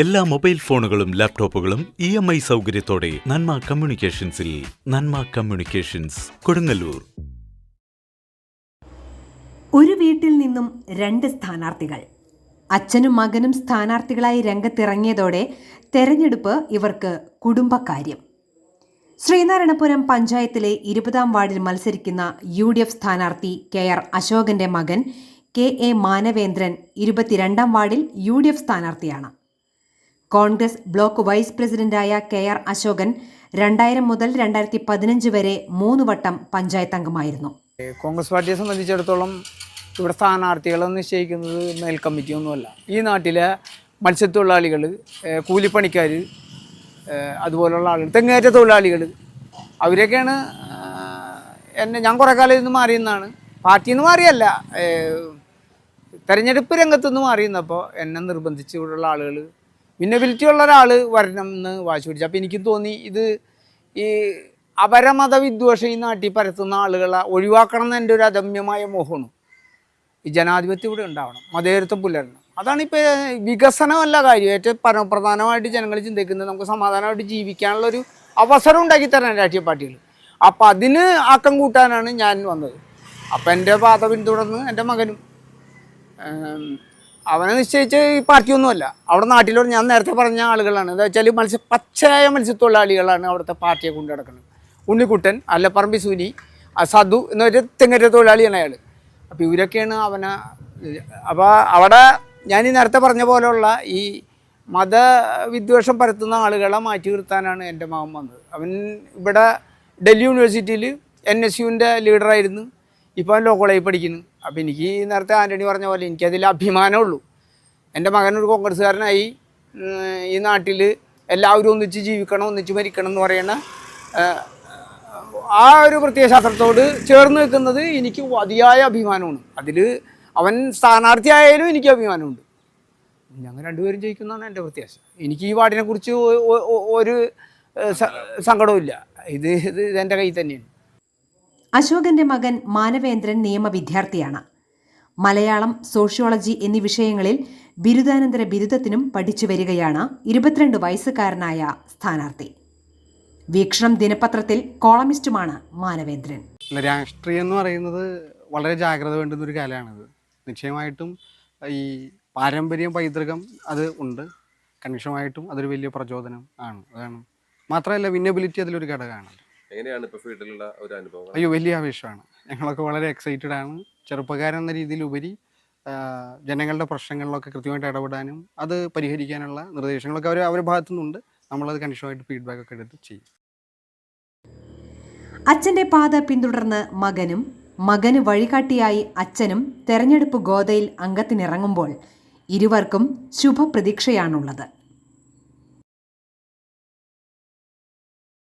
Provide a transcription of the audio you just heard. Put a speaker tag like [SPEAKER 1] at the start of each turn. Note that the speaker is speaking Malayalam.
[SPEAKER 1] എല്ലാ മൊബൈൽ ഫോണുകളും ലാപ്ടോപ്പുകളും ഇ എം ഐ സൗകര്യത്തോടെ നന്മ കമ്മ്യൂണിക്കേഷൻസിൽ നന്മ കമ്മ്യൂണിക്കേഷൻസ് കൊടുങ്ങല്ലൂർ.
[SPEAKER 2] ഒരു വീട്ടിൽ നിന്നും രണ്ട് സ്ഥാനാർത്ഥികൾ. അച്ഛനും മകനും സ്ഥാനാർത്ഥികളായി രംഗത്തിറങ്ങിയതോടെ തെരഞ്ഞെടുപ്പ് ഇവർക്ക് കുടുംബകാര്യം. ശ്രീനാരായണപുരം പഞ്ചായത്തിലെ ഇരുപതാം വാർഡിൽ മത്സരിക്കുന്ന യു ഡി എഫ് സ്ഥാനാർത്ഥി കെ ആർ അശോകന്റെ മകൻ കെ എ മാനവേന്ദ്രൻ ഇരുപത്തിരണ്ടാം വാർഡിൽ യു ഡി എഫ് സ്ഥാനാർത്ഥിയാണ്. കോൺഗ്രസ് ബ്ലോക്ക് വൈസ് പ്രസിഡന്റായ കെ ആർ അശോകൻ രണ്ടായിരം മുതൽ രണ്ടായിരത്തി പതിനഞ്ച് വരെ മൂന്ന് വട്ടം പഞ്ചായത്ത് അംഗമായിരുന്നു.
[SPEAKER 3] കോൺഗ്രസ് പാർട്ടിയെ സംബന്ധിച്ചിടത്തോളം ഇവിടെ സ്ഥാനാർത്ഥികളെ നിശ്ചയിക്കുന്നത് മേൽ കമ്മിറ്റിയൊന്നുമല്ല ഈ നാട്ടിലെ മത്സ്യത്തൊഴിലാളികൾ കൂലിപ്പണിക്കാർ അതുപോലുള്ള ആളുകൾ തെങ്ങേറ്റ തൊഴിലാളികൾ അവരൊക്കെയാണ് എന്നെ ഞാൻ കുറേ കാലം ഇന്ന് മാറിയെന്നാണ് പാർട്ടിയിൽ നിന്ന് മാറിയല്ല തെരഞ്ഞെടുപ്പ് രംഗത്തുനിന്ന് മാറിയെന്നപ്പോൾ എന്നെ നിർബന്ധിച്ച് ഇവിടെയുള്ള ആളുകൾ വിന്നബിലിറ്റി ഉള്ള ഒരാൾ വരണം എന്ന് വാശി പിടിച്ചു. അപ്പോൾ എനിക്ക് തോന്നി ഇത് ഈ അപരമത വിദ്വേഷം ഈ നാട്ടിൽ പരത്തുന്ന ആളുകളെ ഒഴിവാക്കണം എന്ന് ഒരു അദമ്യമായ മോഹമാണ്. ഈ ജനാധിപത്യം ഇവിടെ ഉണ്ടാവണം മതേതരത്വം പുലരണം. അതാണ് ഇപ്പോൾ വികസനമല്ല കാര്യം. ഏറ്റവും പരമപ്രധാനമായിട്ട് ജനങ്ങൾ ചിന്തിക്കുന്നത് നമുക്ക് സമാധാനമായിട്ട് ജീവിക്കാനുള്ള ഒരു അവസരം ഉണ്ടാക്കി തരാൻ രാഷ്ട്രീയ പാർട്ടികൾ. അപ്പം അതിന് ആക്കം കൂട്ടാനാണ് ഞാൻ വന്നത്. അപ്പം എന്റെ പാത പിന്തുടർന്ന് എന്റെ മകനും അവനെ നിശ്ചയിച്ച് ഈ പാർട്ടിയൊന്നുമല്ല. അവിടെ നാട്ടിലോട് ഞാൻ നേരത്തെ പറഞ്ഞ ആളുകളാണ്. എന്താ വെച്ചാൽ മത്സ്യ പച്ചയായ മത്സ്യത്തൊഴിലാളികളാണ് അവിടുത്തെ പാർട്ടിയെ കൊണ്ടു നടക്കുന്നത്. ഉണ്ണിക്കുട്ടൻ അല്ലപ്പറമ്പി സുനി ആ എന്ന് എന്നൊരു തെങ്ങറ്റ തൊഴിലാളിയാണ് അയാൾ അപ്പോൾ ഇവരൊക്കെയാണ് അവനെ അപ്പോൾ അവിടെ ഞാൻ ഈ നേരത്തെ പറഞ്ഞ പോലെയുള്ള ഈ മതവിദ്വേഷം പരത്തുന്ന ആളുകളെ മാറ്റി നിർത്താനാണ് എന്റെ മകൻ വന്നത്. അവൻ ഇവിടെ ഡൽഹി യൂണിവേഴ്സിറ്റിയിൽ എൻ എസ് യുവിന്റെ ലീഡറായിരുന്നു. ഇപ്പോൾ ലോ കോളേജിൽ പഠിക്കുന്നു. അപ്പോൾ എനിക്ക് നേരത്തെ ആന്റണി പറഞ്ഞ പോലെ എനിക്കതിൽ അഭിമാനമുള്ളൂ. എന്റെ മകൻ ഒരു കോൺഗ്രസ്സുകാരനായി ഈ നാട്ടിൽ എല്ലാവരും ഒന്നിച്ച് ജീവിക്കണം ഒന്നിച്ച് മരിക്കണം എന്ന് പറയുന്ന ആ ഒരു പ്രത്യയശാസ്ത്രത്തോട് ചേർന്ന് നിൽക്കുന്നത് എനിക്ക് അതിയായ അഭിമാനമാണ്. അതിൽ അവൻ സ്ഥാനാർത്ഥിയായാലും എനിക്ക് അഭിമാനമുണ്ട്. ഞങ്ങൾ രണ്ടുപേരും ജയിക്കുന്നതാണ് എന്റെ പ്രത്യാശ. എനിക്ക് ഈ വാർഡിനെ കുറിച്ച് ഒ- ഒ- ഒ- ഒരു സങ്കടവും ഇത് ഇത് എന്റെ കയ്യിൽ തന്നെയാണ്.
[SPEAKER 2] അശോകന്റെ മകൻ മാനവേന്ദ്രൻ നിയമ വിദ്യാർത്ഥിയാണ്. മലയാളം സോഷ്യോളജി എന്നീ വിഷയങ്ങളിൽ ബിരുദാനന്തര ബിരുദത്തിനും പഠിച്ചു വരികയാണ് ഇരുപത്തിരണ്ട് വയസ്സുകാരനായ സ്ഥാനാർത്ഥി. വീക്ഷണം ദിനപത്രത്തിൽ കോളമിസ്റ്റുമാണ് മാനവേന്ദ്രൻ.
[SPEAKER 4] രാഷ്ട്രീയം എന്ന് പറയുന്നത് വളരെ ജാഗ്രത വേണ്ടുന്ന ഒരു കാലമാണിത്. നിശ്ചയമായിട്ടും ഈ പാരമ്പര്യം പൈതൃകം അത് ഉണ്ട്. കണിഷമായിട്ടും അതൊരു വലിയ പ്രചോദനം ആണ്. അതാണ്. മാത്രമല്ല വിന്നബിലിറ്റി അതിലൊരു ഘടകമാണ്.
[SPEAKER 5] എങ്ങനെയാണ് ഇപ്പൊ ഫീൽഡിലുള്ള ഒരു അനുഭവം
[SPEAKER 4] അയ്യോ വലിയ ആവേശമാണ്. ഞങ്ങളൊക്കെ വളരെ എക്സൈറ്റഡ് ആണ്. ചെറുപ്പക്കാരൻ എന്ന രീതിയിൽ ഉപരി ജനങ്ങളുടെ പ്രശ്നങ്ങളിലൊക്കെ കൃത്യമായിട്ട് ഇടപെടാനും അത് പരിഹരിക്കാനുള്ള നിർദ്ദേശങ്ങളൊക്കെ അവർ അവരുടെ ഭാഗത്തു നിന്നുണ്ട് നമ്മളത് കണിഷമായിട്ട് ഫീഡ്ബാക്ക് ഒക്കെ എടുത്ത് ചെയ്യും.
[SPEAKER 2] അച്ഛന്റെ പാത പിന്തുടർന്ന് മകനും മകന് വഴികാട്ടിയായി അച്ഛനും തെരഞ്ഞെടുപ്പ് ഗോതയിൽ അംഗത്തിനിറങ്ങുമ്പോൾ ഇരുവർക്കും ശുഭപ്രതീക്ഷയാണുള്ളത്.